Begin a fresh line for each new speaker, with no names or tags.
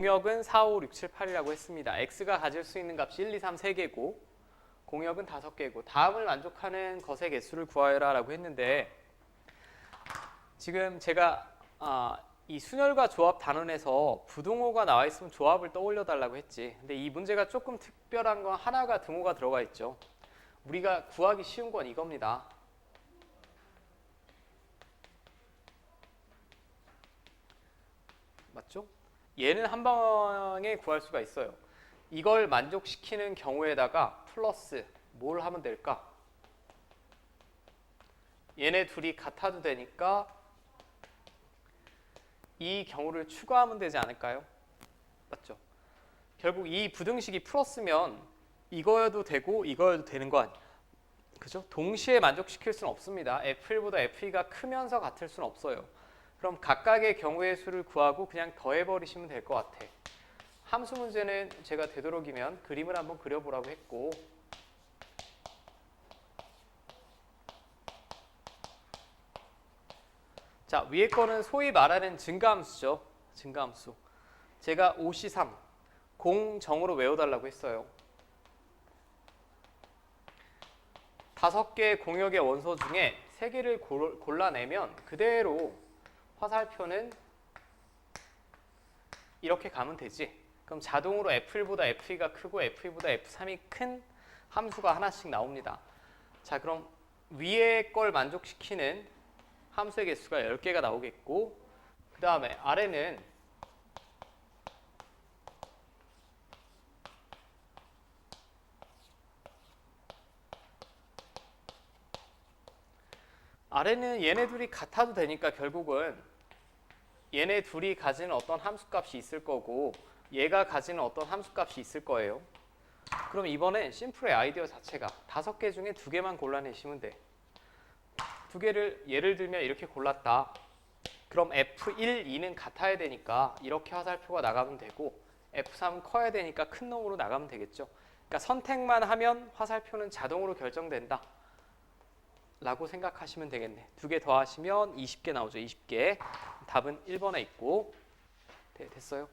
공역은 4, 5, 6, 7, 8이라고 했습니다. x가 가질 수 있는 값이 1, 2, 3, 3개고 공역은 5개고 다음을 만족하는 것의 개수를 구하여라 라고 했는데 지금 제가 아, 이 순열과 조합 단원에서 부등호가 나와 있으면 조합을 떠올려 달라고 했지. 근데 이 문제가 조금 특별한 건 하나가 등호가 들어가 있죠. 우리가 구하기 쉬운 건 이겁니다. 맞죠? 얘는 한 방에 구할 수가 있어요. 이걸 만족시키는 경우에다가 플러스 뭘 하면 될까? 얘네 둘이 같아도 되니까 이 경우를 추가하면 되지 않을까요? 맞죠? 결국 이 부등식이 플러스면 이거여도 되고 이거여도 되는 거 아니야? 그죠? 동시에 만족시킬 수는 없습니다. F1보다 F2가 크면서 같을 수는 없어요. 그럼 각각의 경우의 수를 구하고 그냥 더해버리시면 될 것 같아. 함수 문제는 제가 되도록이면 그림을 한번 그려보라고 했고 자 위에 거는 소위 말하는 증가함수죠. 증가함수. 제가 5C3 공정으로 외워달라고 했어요. 다섯 개의 공역의 원소 중에 세 개를 골- 골라내면 그대로 화살표는 이렇게 가면 되지. 그럼 자동으로 F1보다 F2가 크고 F2보다 F3이 큰 함수가 하나씩 나옵니다. 자, 그럼 위에 걸 만족시키는 함수의 개수가 10개가 나오겠고 그 다음에 아래는 아래는 얘네 둘이 같아도 되니까 결국은 얘네 둘이 가지는 어떤 함수값이 있을 거고 얘가 가지는 어떤 함수값이 있을 거예요. 그럼 이번엔 심플의 아이디어 자체가 다섯 개 중에 두 개만 골라내시면 돼. 두 개를 예를 들면 이렇게 골랐다. 그럼 F1, 2는 같아야 되니까 이렇게 화살표가 나가면 되고 F3은 커야 되니까 큰 놈으로 나가면 되겠죠. 그러니까 선택만 하면 화살표는 자동으로 결정된다. 라고 생각하시면 되겠네. 두 개 더 하시면 20개 나오죠. 20개. 답은 1번에 있고 네, 됐어요.